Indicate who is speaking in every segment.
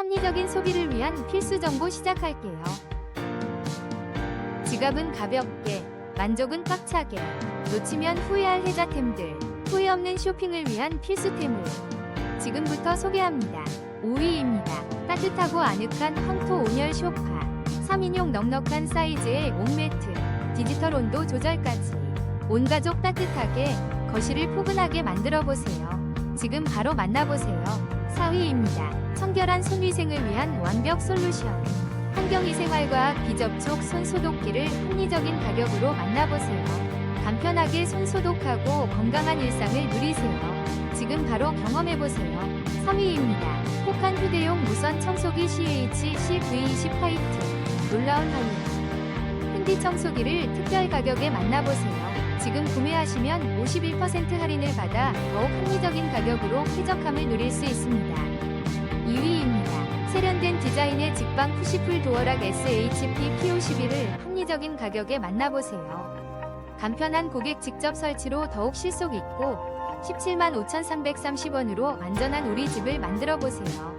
Speaker 1: 합리적인 소비를 위한 필수 정보 시작할게요. 지갑은 가볍게, 만족은 꽉차게, 놓치면 후회할 혜자템들, 후회 없는 쇼핑을 위한 필수템을 지금부터 소개합니다. 5위입니다. 따뜻하고 아늑한 황토 온열 쇼파, 3인용 넉넉한 사이즈의 옥매트, 디지털 온도 조절까지 온 가족 따뜻하게 거실을 포근하게 만들어 보세요. 지금 바로 만나보세요. 4위입니다. 청결한 손위생을 위한 완벽 솔루션. 환경위생활과학 비접촉 손소독기를 합리적인 가격으로 만나보세요. 간편하게 손소독하고 건강한 일상을 누리세요. 지금 바로 경험해보세요. 3위입니다. 혹한 휴대용 무선 청소기 CHC-V20 화이트. 놀라운 할인. 흔디 청소기를 특별 가격에 만나보세요. 지금 구매하시면 51% 할인을 받아 더욱 합리적인 가격으로 쾌적함을 누릴 수 있습니다. 2위입니다. 디자인의 직방 푸시풀 도어락 SHP P51을 합리적인 가격에 만나보세요. 간편한 고객 직접 설치로 더욱 실속 있고 17만 5,330원으로 안전한 우리 집을 만들어 보세요.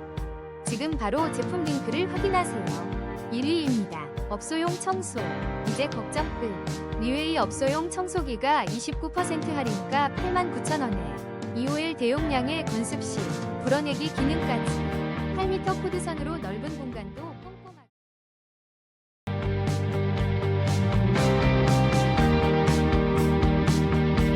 Speaker 1: 지금 바로 제품 링크를 확인하세요. 1위입니다. 업소용 청소. 이제 걱정 끝. 리웨이 업소용 청소기가 29% 할인가 89,000원에 2호L 대용량의 건습식, 불어내기 기능까지 8m 코드선으로 넓은 공간도